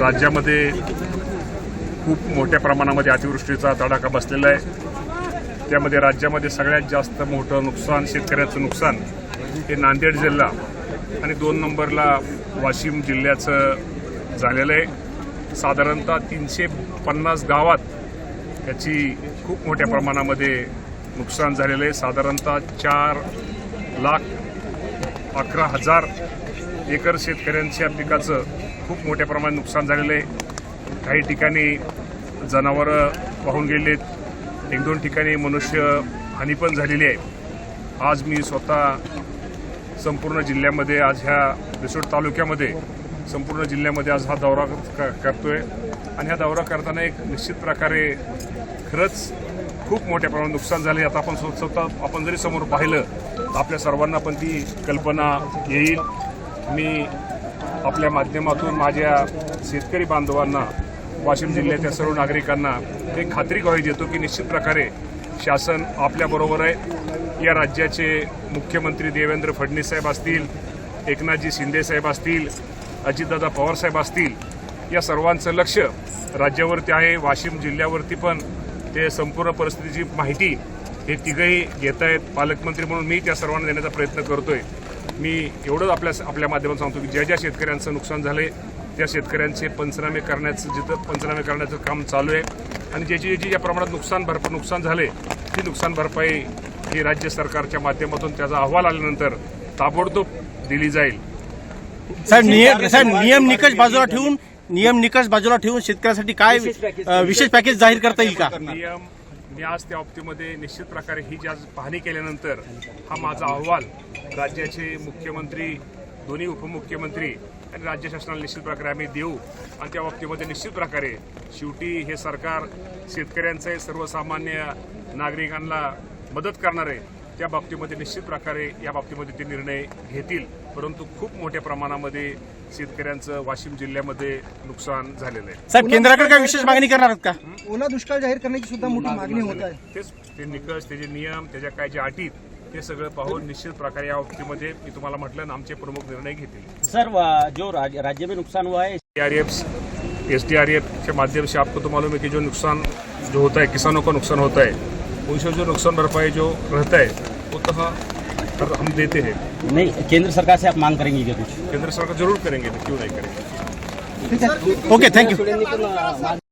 राज्यामध्ये खूप मोठ्या प्रमाणामध्ये अतिवृष्टीचा तडाखा बसलेला आहे. त्यामध्ये राज्यामध्ये सगळ्यात जास्त मोठं नुकसान शेतकऱ्याचं नुकसान हे नांदेड जिल्हा आणि दोन नंबरला वाशिम जिल्ह्याचं झालेलं आहे. साधारणतः तीनशे पन्नास गावात याची खूप मोठ्या प्रमाणामध्ये नुकसान झालेलं आहे. साधारणतः चार लाख अकरा हजार एकर शेतकऱ्यांच्या पिकाचं खूप मोठ्या प्रमाणात नुकसान झालेलं आहे. काही ठिकाणी जनावरं वाहून गेलेत. एक दोन ठिकाणी मनुष्य हानी पण झालेली आहे. आज मी स्वतः संपूर्ण जिल्ह्यामध्ये आज ह्या रिसोड तालुक्यामध्ये संपूर्ण जिल्ह्यामध्ये आज हा दौरा क- करतोय. आणि हा दौरा करताना एक निश्चित प्रकारे खरंच खूप मोठ्या प्रमाणात नुकसान झाले आता आपण स्वतः आपण जरी समोर पाहिलं तर आपल्या सर्वांना पण ती कल्पना येईल. मी आपल्या माध्यमातून माझ्या शेतकरी बांधवांना वाशिम जिल्ह्याच्या सर्व नागरिकांना एक खात्री ग्वाही देतो की निश्चित प्रकारे शासन आपल्याबरोबर आहे. या राज्याचे मुख्यमंत्री देवेंद्र फडणवीस साहेब असतील एकनाथजी शिंदे साहेब असतील अजितदादा पवार साहेब असतील या सर्वांचं लक्ष राज्यावरती आहे वाशिम जिल्ह्यावरती पण ते संपूर्ण परिस्थितीची माहिती हे तिघही घेत आहेत पालकमंत्री म्हणून मी त्या सर्वांना देण्याचा प्रयत्न करतोय. मी एवढंच आपल्या आपल्या माध्यमातून सांगतो की ज्या ज्या शेतकऱ्यांचं नुकसान झालंय त्या शेतकऱ्यांचे पंचनामे करण्याचं जिथं पंचनामे करण्याचं काम चालू आहे आणि ज्याची ज्याची ज्या प्रमाणात नुकसान भरप नुकसान झाले ती नुकसान भरपाई ही राज्य सरकारच्या माध्यमातून त्याचा अहवाल आल्यानंतर ताबडतोब दिली जाईल. साहेब नियम साहेब नियम निकष बाजूला ठेवून नियम निकष बाजूला ठेवून शेतकऱ्यासाठी काय विशेष पॅकेज जाहीर करता येईल का? नियम मी आज त्या बाबतीमध्ये निश्चित प्रकारे ही जी आज पाहणी केल्यानंतर हा माझा अहवाल राज्याचे मुख्यमंत्री दोन्ही उपमुख्यमंत्री आणि राज्य शासनाला निश्चित प्रकारे आम्ही देऊ आणि त्या बाबतीमध्ये निश्चित प्रकारे शेवटी हे सरकार शेतकऱ्यांचं आहे, सर्वसामान्य नागरिकांना मदत करणार आहे त्या बाबतीमध्ये निश्चित प्रकारे या बाबतीमध्ये ते निर्णय घेतील. परंतु खूप मोठ्या प्रमाणामध्ये शेतकऱ्यांचं वाशिम जिल्ह्यामध्ये नुकसान झालेलं आहे. साहेब केंद्राकडे काय विशेष मागणी करणार आहात का? ओला दुष्काळ जाहीर करण्याची सुद्धा मोठी मागणी होत आहे. तेच ते निकष त्याचे नियम त्याच्या काय जे अटी ते सगळं पाहून निश्चित प्रकारे या बाबतीमध्ये मी तुम्हाला म्हटलं ना आमचे प्रमुख निर्णय घेतील. सर जो राज- राज्य में नुकसान हुआ है D R F S D R F के माध्यम से आपको तो मालूम है कि जो नुकसान जो होता है किसानों का नुकसान होता है उनसे जो नुकसान भरपाई जो रहता है वो तो हाँ हम देते हैं। नहीं केंद्र सरकार से आप मांग करेंगे क्या कुछ? केंद्र सरकार जरूर करेंगे क्यों नहीं करेंगे? Okay thank you